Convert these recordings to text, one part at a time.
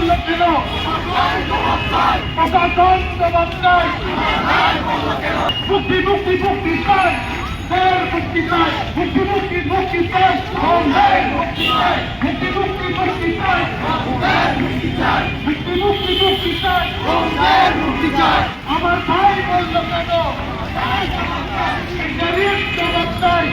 করল কেন প্রশাসন জবাব চাই মুক্তি মুক্তি মুক্তি চাই মুক্তি চাই মুক্তি মুক্তি মুক্তি চাই মুক্তি মুক্তি মুক্তি চাই মুক্তি মুক্তি মুক্তি চাই মুক্তি চাই আমার ভাই বলল কেন জবাব চাই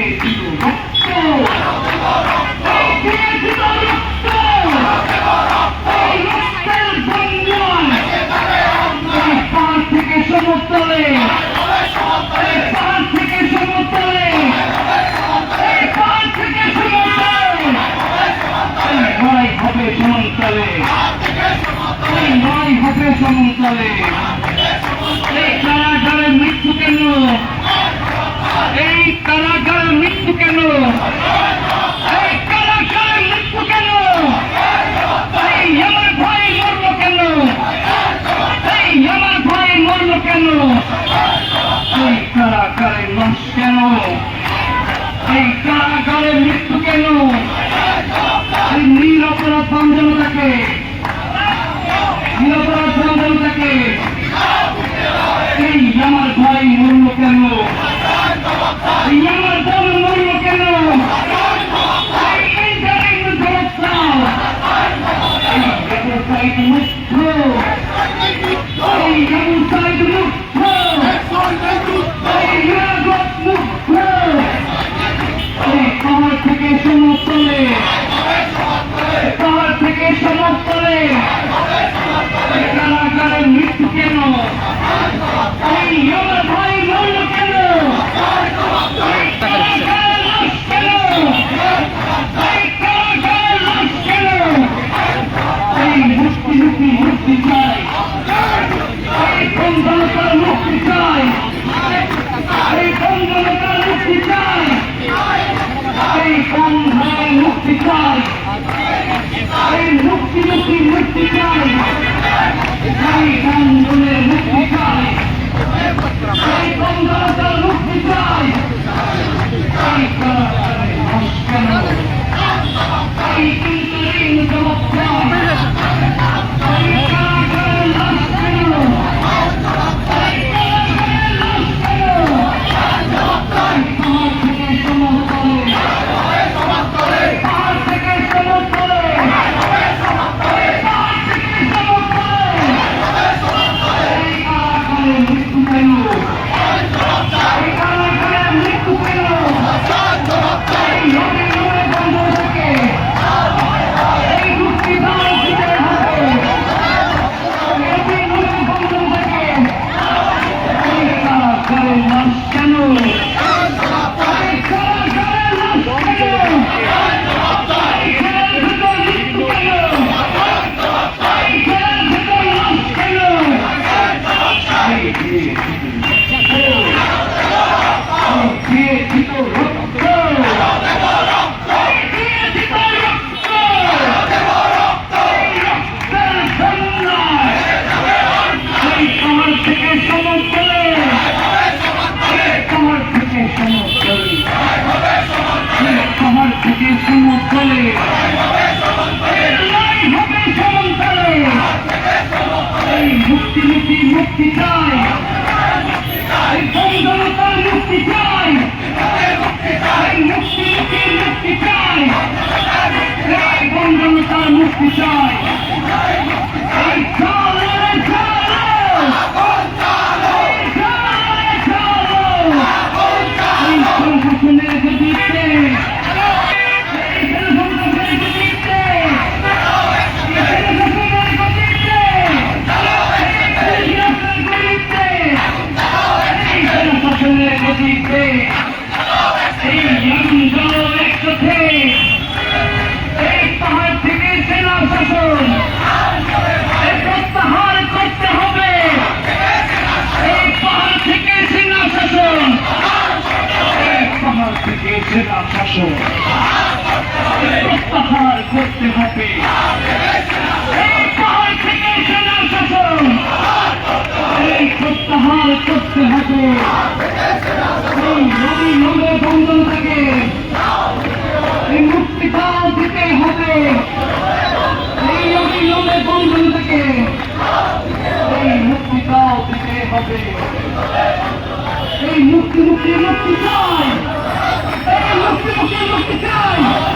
Thank. মুক্তি চাই জনতার মুক্তি চাই মুক্তি মুক্তি চাই জনতার মুক্তি চাই সেরা শাসন প্রত্যাহার করতে হবে। প্রত্যাহার করতে হবে। এই নদী নদে বন্ধন থেকে এই মুক্তিকাল দিতে হবে। এই নদী নদে বন্ধন থেকে এই মুক্তিকাল দিতে হবে। এই মুক্তি মুক্তি মুক্তি চাই। Porque você cai!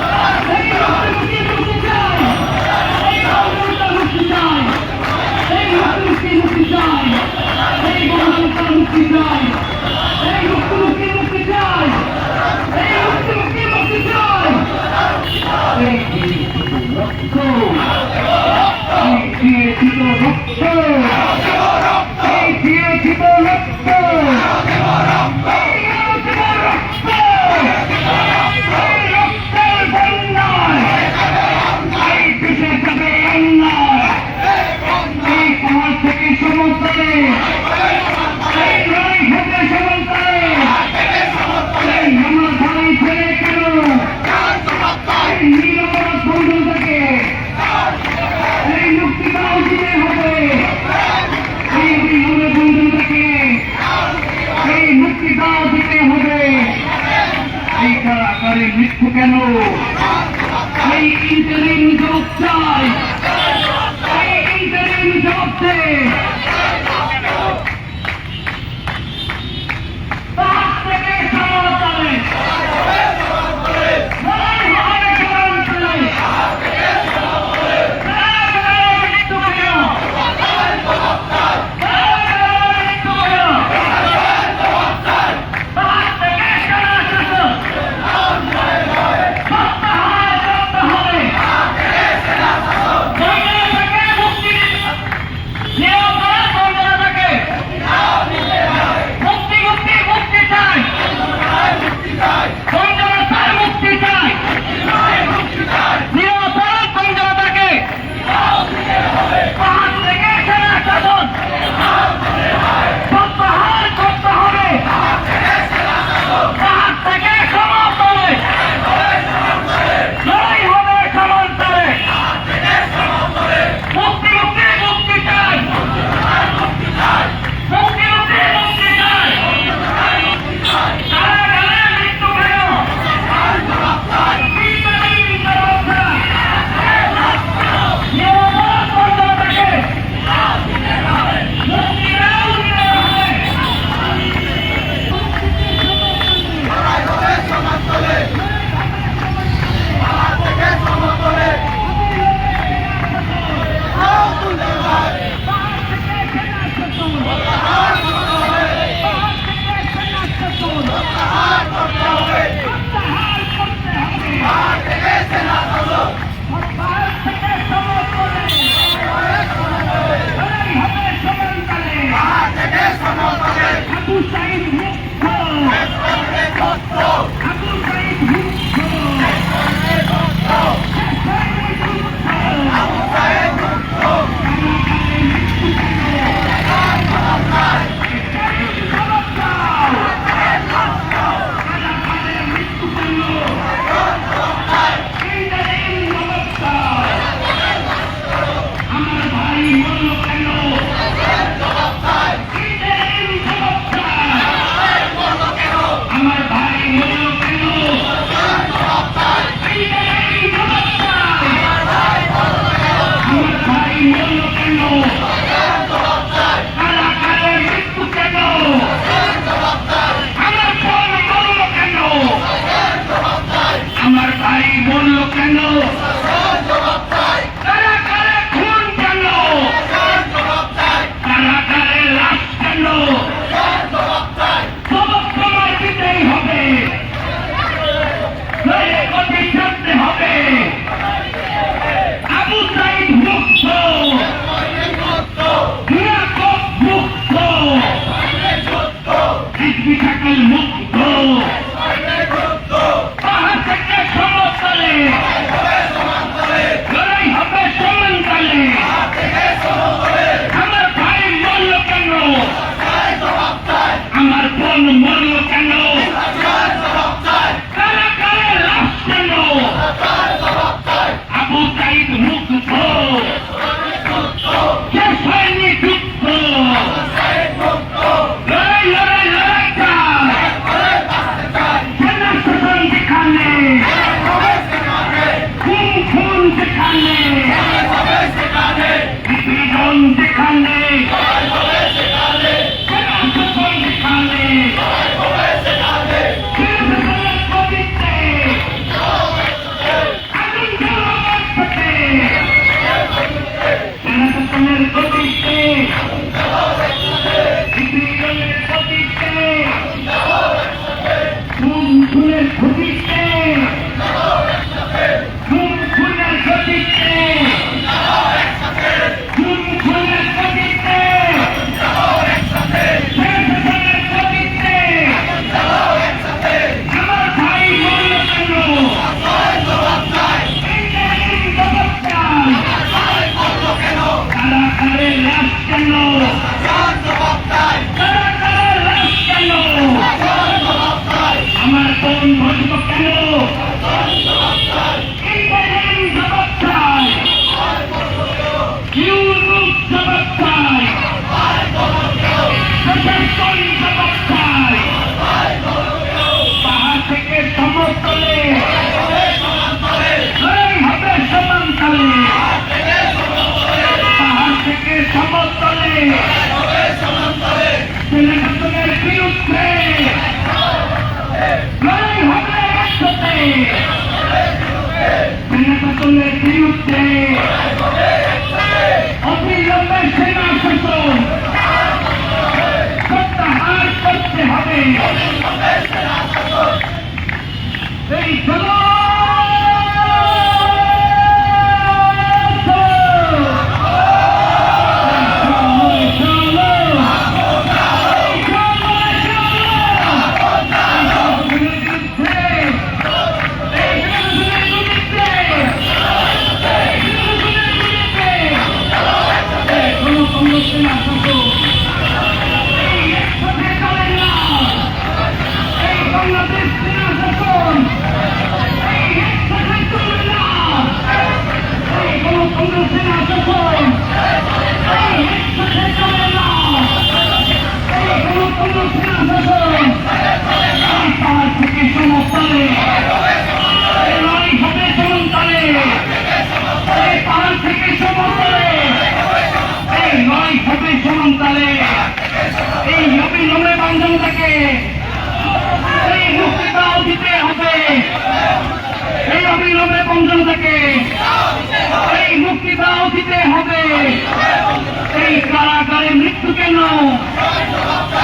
এই কারাগারে মৃত্যু কেন?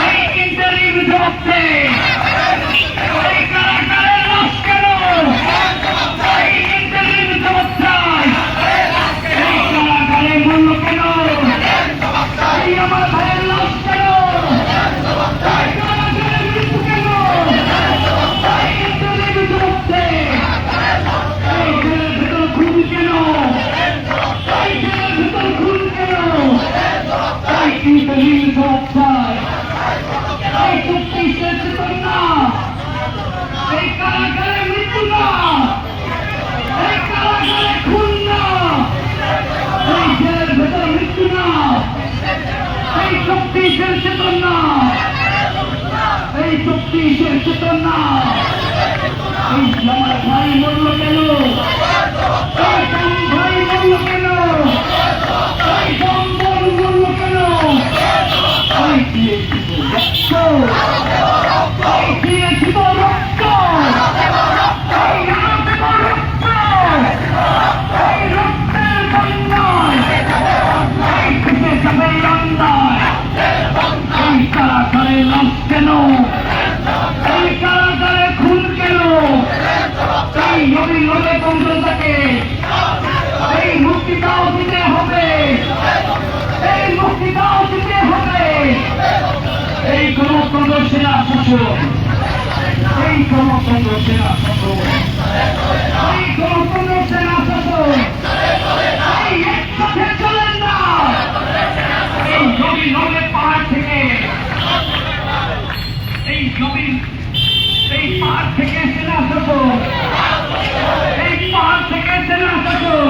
এই ইন্টারিম জবাবতে এই কারাগারে লাশ কেন? এই ইন্টারিম জবাব চাই। এই কারাগারে মূল্য কেন? এই আমার ভাইয়ের লাশ কেন? এই কারাগারে মৃত্যু কেন? এই ইন্টারিম জবাবতে চেতনা। এই আমার ভাই মরল কেন? এই মুক্তিটাও দিতে হবে। এই গণতন্ত্র সেনা শাসক এই গণতন্ত্র সেনা শাসক এই গণতন্ত্র সেনা শাসক এই একসাথে চলেন না। এই জমি নগরের পাহাড় থেকে। এই জমি এই পাহাড় থেকে সেনা শাসক এই পাহাড় থেকে সেনা শাসক